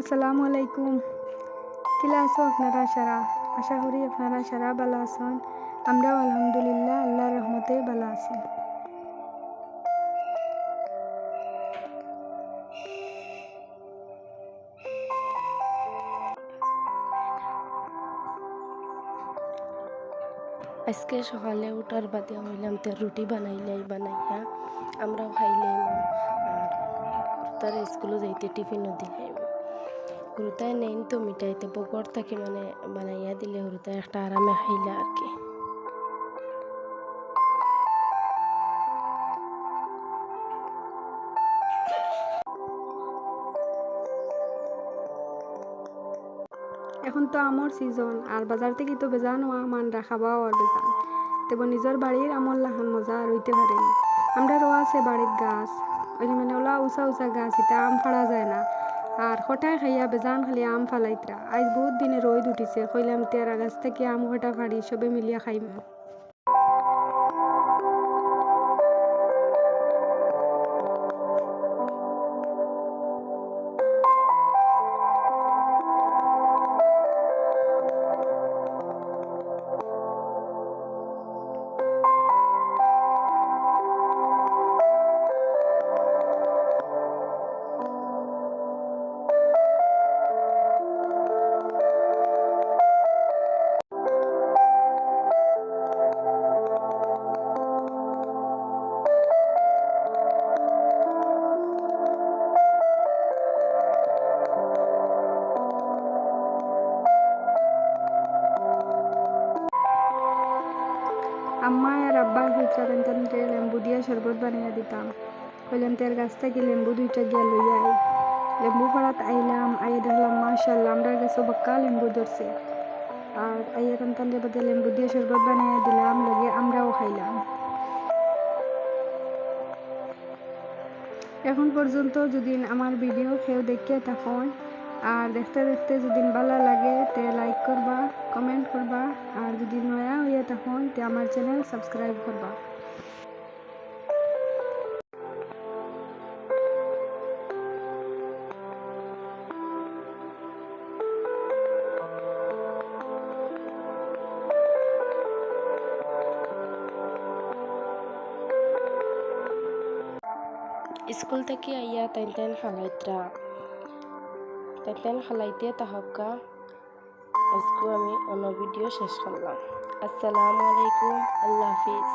আসসালামু আলাইকুম। কিলা আছো আপনারা সারা? আশা করি আপনারা সারা ভালো আছেন। আমরাও আলহামদুলিল্লাহ আল্লাহ রহমতে ভালো আছি। আজকে সকালে উঠার বাদে হইলাম তো রুটি বানাইলাই বানাইয়া আমরাও খাইলাম আর তার স্কুলে যাইতে টিফিনও দিলাম হুরুতায় নেন তো মিঠাইতে বগর থাকি মানে বানাইয়া দিলে হুরুতায় একটা আরামে খাইলা আর কি। এখন তো আমর সিজন আর বাজার থেকে তো বেজান হওয়া মান রাখাবাও আর বেজান তেব নিজের বাড়ির আমল লাহান মজা আর হইতে পারেনি আমরা রোয়া আছে বাড়ির গাছ। ওই মানে ওলা উঁচা উঁচা গাছ এটা আম ফাড়া যায় না। আর হঠাৎ খাইয়া বেজান খালি আম ফালাইতরা। আজ বহুত দিনে রোদ উঠিছে, কইলাম তেরা গাছ থেকে আম হটা ফাড়ি, সবে মিলিয়া খাইম। হইতা তেনতে লেম্বু দিয়া শরবত বানিয়ে দিতাম। কইলাম তের গাছ থেকে লেম্বু দুইটা গিয়া লইয়া আই লেম্বু পাড়াত আইলাম, আইয়া দেখলাম মাশাল্লাহ আমরার গাছে বক্কা লেম্বু ধরছে। আর আইয়া তেন বাদে লেম্বু দিয়ে শরবত বানিয়ে দিলাম, লগে আমরাও খাইলাম। এখন পর্যন্ত যদি আমার ভিডিও কেউ দেখিয়ে থাকুন আর দেখতে দেখতে যদি ভালো লাগে, তে লাইক করবা কমেন্ট করবা। আর যদি নয়া হইয়া থাকুন, তে আমার চ্যানেল সাবস্ক্রাইব করবা। স্কুল থেকে আইয়া তাইন তাইন খালাইতরা তাইন খালাইতে তাহকা আজকে আমি অন্য ভিডিও শেষ করলাম। আসসালামু আলাইকুম আল্লাহ হাফিজ।